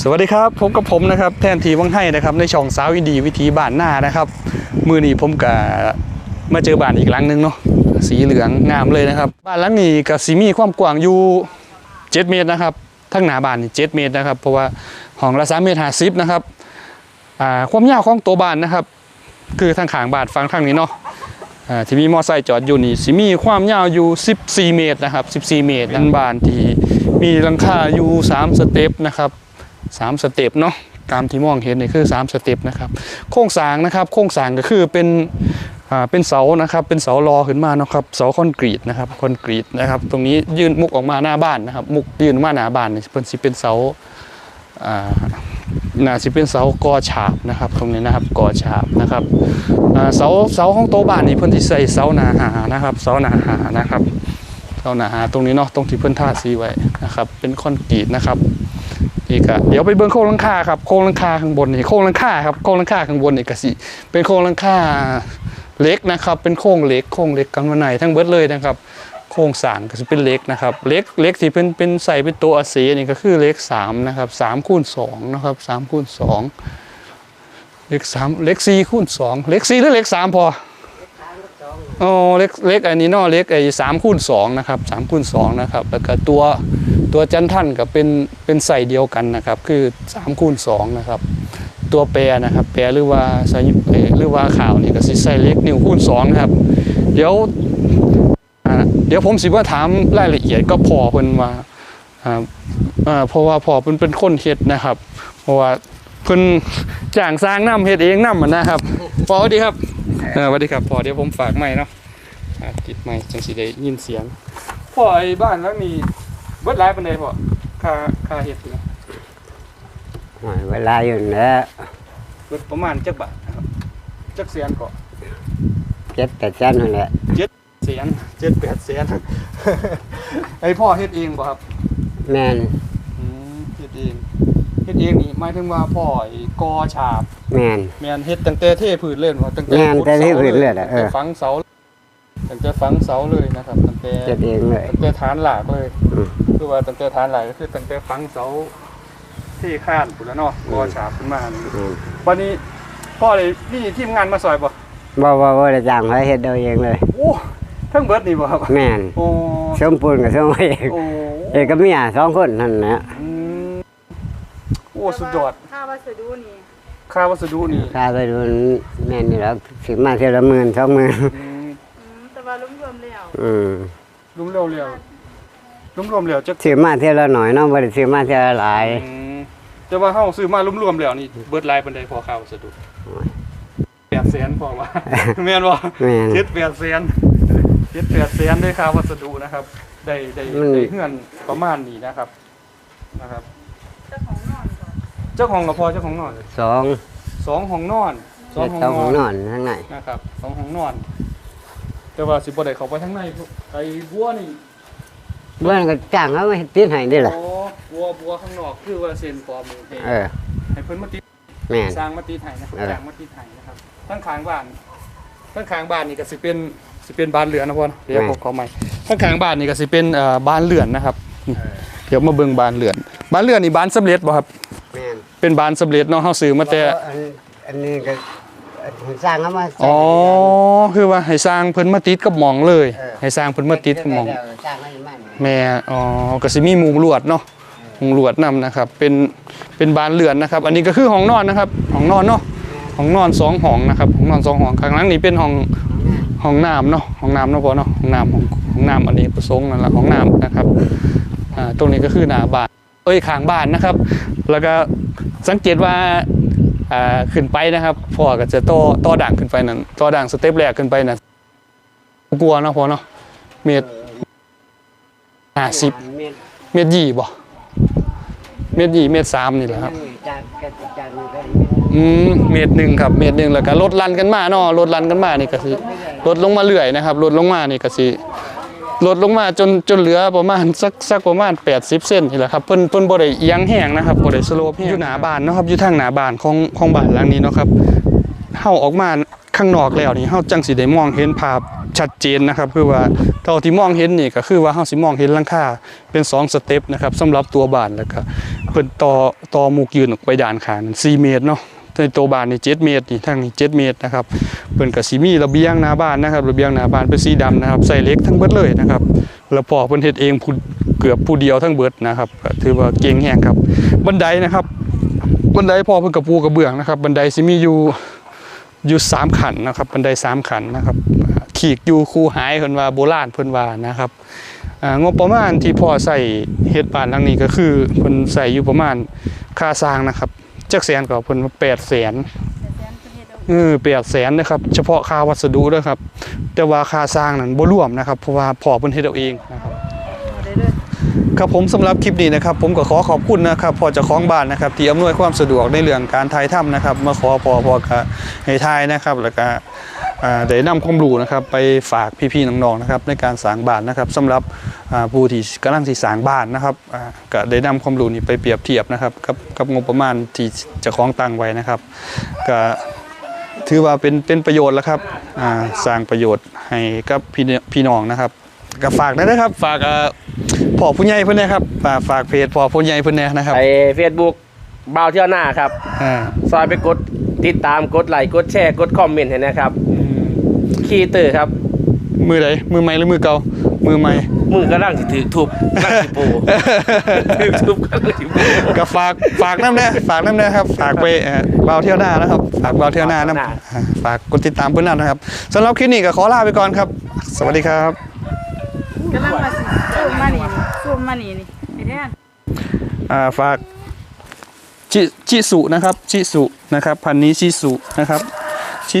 สวัสดีครับพบกับผมนะครับแทนทีวังให้นะครับในช่องสาวอินดีวิถีบ้านหน้านะครับมือนี้ผมกับมาเจอบ้านอีกหลังหนึงเนาะสีเหลืองงามเลยนะครับ บ้านหลังนี้กับสีมีความกว้างอยู่ 7 เมตรนะครับทั้งหน้าบ้านนี่7เมตรนะครับ เพราะว่าห้องละ3เมตร50นะครับความยาวของตัวบ้านนะครับ คือทางขางบานฟังข้างนี้เนาะที่มีมอไซค์จอดอยู่นี่สิมีความยาวอยู่ 14 เมตรนะครับ 14 เมตรเป็นบานที่มีหลังคาอยู่ 3 สเต็ปนะครับ สามสเต็ปเนาะตามที่มองเห็นนี่คือ 3 สเต็ปนะครับ โครงสร้างนะครับโครงสร้างก็คือเป็นอ่าเป็นเสานะครับ เป็นเสารอขึ้นมาเนาะครับเสาคอนกรีตนะครับคอนกรีตนะครับ ตรงนี้ยื่นมุกออกมาหน้าบ้านนะครับ มุกยื่นมาหน้าบ้านนี่เป็นสิเป็นเสาอ่าน่าสิเป็นเสากอฉาบนะครับ ตรงนี้นะครับกอฉาบนะครับเสาเสาของโต๊ะบ้านนี่เพิ่นที่ใส่เสาหนาหานะครับ เสาหนาหานะครับเสาหนาหาตรงนี้เนาะตรงที่เพิ่นท่าสีไว้นะครับ เป็นคอนกรีตนะครับ อีกอะเดี๋ยวไปเบิ้งโครงลังคาครับโครงลังคาข้างบนนี่โครงลังคาครับโครงลังคาข้างบนนี่ก็สิเป็นโครงลังคาเล็กนะครับ เป็นโครงเล็กโครงเล็กกันมาไหนทั้งเบิดเลยนะครับโครงสางก็จะเป็นเล็กนะครับ เล็กเล็กที่เป็นเป็นใส่เป็นตัวอาศีนี่ก็คือเล็กสามนะครับสามคูณสองนะครับสามคูณสองเล็กสามเล็กสี่คูณสองเล็กสี่หรือเล็กสามพออ๋อเล็กเล็กอันนี้นาะเล็กไอ้สามคูณสองนะครับสามคูณสองนะครับแล้วก็ตัว ตัวจันท่านกับเป็นเป็นใส่เดียวกันนะครับ คือ3คูณ2นะครับ ตัวแปรนะครับ แปรหรือว่าใส่หรือว่าข่าวนี่ก็สิใส่เล็กนิ้วคูณ2นะครับ เดี๋ยวเดี๋ยวผมสิว่าถามรายละเอียดก็พอเพิ่นว่าเพราะว่าพอเพิ่นเป็นคนเฮ็ดนะครับ เพราะว่าเพิ่นจ้างสร้างน้ำเฮ็ดเองน้ำมันนะครับพอสวัสดีครับสวัสดีครับพอเดี๋ยวผมฝากไม้เนาะติดไม้จังสิได้ยินเสียงพ่อไอ้บ้านหลังนี้เบิดหลายปานใดพ่อค่าค่าเฮ็ดนี่นะโอ้ยเวลาอยู่เนื้อเบิดประมาณจักบาทนะครับจักแสนก็เจ็ดแต่จันนั่นแหละแสนเจ็ดแปดแสน ไอพ่อเฮ็ดเองบ่ครับแม่นอืมเฮ็ดเองเฮ็ดเองนี่หมายถึงว่าพ่อไอ้กอฉาบแม่นแม่นเฮ็ดตั้งแต่เทพื้นเลยบ่ตั้งแต่แม่นขุดแต่เทพื้นเลยตั้อะงเอแต่อฝังเสา ตั้งแต่ฝังเสาเลยนะครับตั้งแต่เจ็ดเองเลยตั้งแต่ฐานหลักเลยอืมคือว่าตั้งแต่ฐานหลักก็คือตั้งแต่ฝังเสาที่ข้านพุ่นแล้วเนาะกอฉาบขึ้นมานี่อืมวันนี้พ่อเลยนี่ทีมงานมาซอยบ่บ่บ่บ่ได้จ้างเขาเฮ็ดเอาเองเลยโอ้ทั้งเบิดนี่บ่ครับแม่นโอ้สมปูนกับสมเองโอ้เอกกับเมียสองคนนั่นนะอืมโอ้สุดยอดค่าวัสดุนี่ค่าวัสดุนี่ค่าไปดูแม่นนี่แล้วสิมาเท่าละหมื่นสองหมื่น อืม อืมแต่ว่าร วมๆแล้วอืมรวมเร็วเร็วรวมรวมๆแล้วจะซื้อมาเท่าละหน่อยเนาะบ่ได้ซื้อมาเท่าละหลาย อืมแต่ว่าเฮาซื้อมารวมรวมๆแล้วนี่เบิดหลายปานใดพอค่าวัสดุ8แสนพอว่า แม่นบ่แม่น เจ็ดแปดแสนเจ็ดแปดแสนด้วยค่าวัสดุนะครับ ได้ได้มันได้เฮือนประมาณนี้นะครับนะครับ เจ้าของนอนก่อนเจ้าของกับพอเจ้าของนอนสองสองห้องนอนสองเฮ็ดห้องสองนห้ออนงนอนข้างในนะครับสองห้องนอน แต่ว่าสิบ่ได้เข้าไปข้างในไอ้บัวนี่เบิ่นก็จ้างเขามาเฮ็ดติดให้ได้ล่ะอ๋อบัวบัวข้างนอกคือว่าเซ็นฟอร์มให้เออให้เพิ่นมาติดแม่นสร้างมาติดให้นะครับเออสร้างมาติดให้นะครับทั้งข้างบ้านทั้งข้างบ้านนี่ก็สิเป็นสิเป็นบานเรือนนะพ่อเนาะเดี๋ยวผมขอใหม่ทั้งข้างบ้านนี่ก็สิเป็นเอ่อบานเรือนนะครับนี่เดี๋ยวมาเบิ่งบานเรือนบานเรือนนี่บานสำเร็จบ่ครับแม่นเป็นบานสำเร็จเนาะเฮาซื้อมาแต่อันอันนี้ก็ สร้างเขามาใส่อ๋อคือว่าให้สร้างเพิ่นมาติดกับหมองเลยเออให้สร้างเพิ่นมาติดกับหมอง สร้างให้มันแม่อ๋อก็สิมีมุงลวดเนาะมุงลวดนํนะครับ เป็นเป็นบานเรือนนะครับ อันนี้ก็คือห้องนอนนะครับห้องนอนเนาะห้องนอนสองห้องนะครับห้องนอนสองห้องข้างหลังนี่เป็นห้องห้องน้ำเนาะห้องน้ำเนาะพอเนาะห้องน้ำห้องห้องน้ำอันนี้ประสงค์นั่นแหละห้องน้ำนะครับอ่าตรงนี้ก็คือหน้าบ้านเอ้ยข้างบ้านนะครับ แล้วก็สังเกตว่าอ่า ขึ้นไปนะครับพ่อก็จะต่อต่อด่างขึ้นไปนั่นต่อด่างสเต็ปแรกขึ้นไปน่ะกลัวนะพอเนาะเมตรห้าสิบเมตรยี่บ่เมตรยี่เมตรสามนี่แหละครับอืมเมตรหนึ่งครับเมตรหนึ่งแล้วก็ลดลันกันมาเนาะลดลันกันมานี่ก็สิลดลงมาเรื่อยนะครับลดลงมานี่ก็สิ ลดลงมาจนจนเหลือประมาณสักสักประมาณ 80เซนนี่แหละครับเพิ่นเพิ่นบ่ได้เอียงแห้งนะครับบ่ได้สโลปแห้งอยู่หน้าบ้านเนาะครับอยู่ทางหน้าบ้านของของบ้านหลังนี้เนาะครับเฮาออกมาข้างนอกแล้วนี่เฮาจังสิได้มองเห็นภาพชัดเจนนะครับคือว่าเท่าที่มองเห็นนี่ก็คือว่าเฮาสิมองเห็นหลังคาเป็นสองสเต็ปนะครับสำหรับตัวบ้านแล้วก็เพิ่นต่อต่อมูกยืนออกไปด้านข้างนั้น4เมตรเนาะ ในตัวบ้านนี่7เมตรนี่ทางนี้7เมตรนะครับเพิ่นก็สิมีระเบียงหน้าบ้านนะครับระเบียงหน้าบ้านเป็นสีดำนะครับใส่เล็กทั้งเบิดเลยนะครับแล้วพอเพิ่นเฮ็ดเองผู้เกือบผู้เดียวทั้งเบิดนะครับถือว่าเก่งแฮงครับบันไดนะครับ บันไดพอเพิ่นกับปูกระเบื้องนะครับ บันไดสิมีอยู่อยู่สามขันนะครับบันไดสามขันนะครับขีกอยู่คูหายเพิ่นว่าโบราณเพิ่นว่านะครับงบประมาณที่พ่อใส่เฮ็ดบ้านหลังนี้ก็คือเพิ่นใส่อยู่ประมาณค่าสร้างนะครับ จักแสนก็เพิ่นว่า800,000แต่แสนประเทศเอาเออ800,000นะครับ เฉพาะค่าวัสดุเด้อครับ แต่ว่าค่าสร้างนั้นบ่รวมนะครับ เพราะว่าพ่อเพิ่นเฮ็ดเอาเองนะครับเอาได้เลยครับผมสำหรับคลิปนี้นะครับ ผมก็ขอขอบคุณนะครับพอเจะคล้าของบ้านนะครับ ที่อำนวยความสะดวกในเรื่องการถ่ายถ้ำนะครับ มาขอพอพอกับให้ถ่ายนะครับ แล้วก็อ่า ได้นำความรู้นะครับไปฝากพี่ๆน้องๆนะครับในการสร้างบ้านนะครับสำหรับอ่าผู้ที่กำลังที่สร้างบ้านนะครับอ่าก็ได้นำความรู้นี้ไปเปรียบเทียบนะครับกับกับงบประมาณที่เจะคล้าของตั้งไว้นะครับก็ถือว่าเป็นเป็นประโยชน์แล้วครับอ่าสร้างประโยชน์ให้กับพี่เนพี่น้องนะครับก็ฝากได้นะครับ ฝากเอ่อพ่อผู้ใหญ่เพิ่นนะครับฝากฝากเพจพ่อผู้ใหญ่เพิ่นแน่นะครับไอเฟซบุ๊กบ่าวเที่ยวหน้าครับอ่าซอยไปกดติดตามกดไลค์กดแชร์กดคอมเมนต์ให้นะครับ คีย์เตอร์ครับ มือใดมือใหม่หรือมือเก่ามือใหม่มือกระลังสิถือทุบกำลังสิปูถือทุบกำลังสิปูก็ฝากฝากน้ำแน่ฝากน้ำแน่ครับฝากไปเอ่อเบาเที่ยวหน้านะครับ ฝากเบาเที่ยวหน้านะอ่าฝากกดติดตามเพื่อนนั่นนะครับสำหรับคลิปนี้ก็ขอลาไปก่อนครับ สวัสดีครับกำลังมาสิซูมมานี่นี่ซูมมานี่นี่ไอ้แทนอ่าฝากชิชิสุนะครับชิสุนะครับ พันธุ์นี้ชิสุนะครับ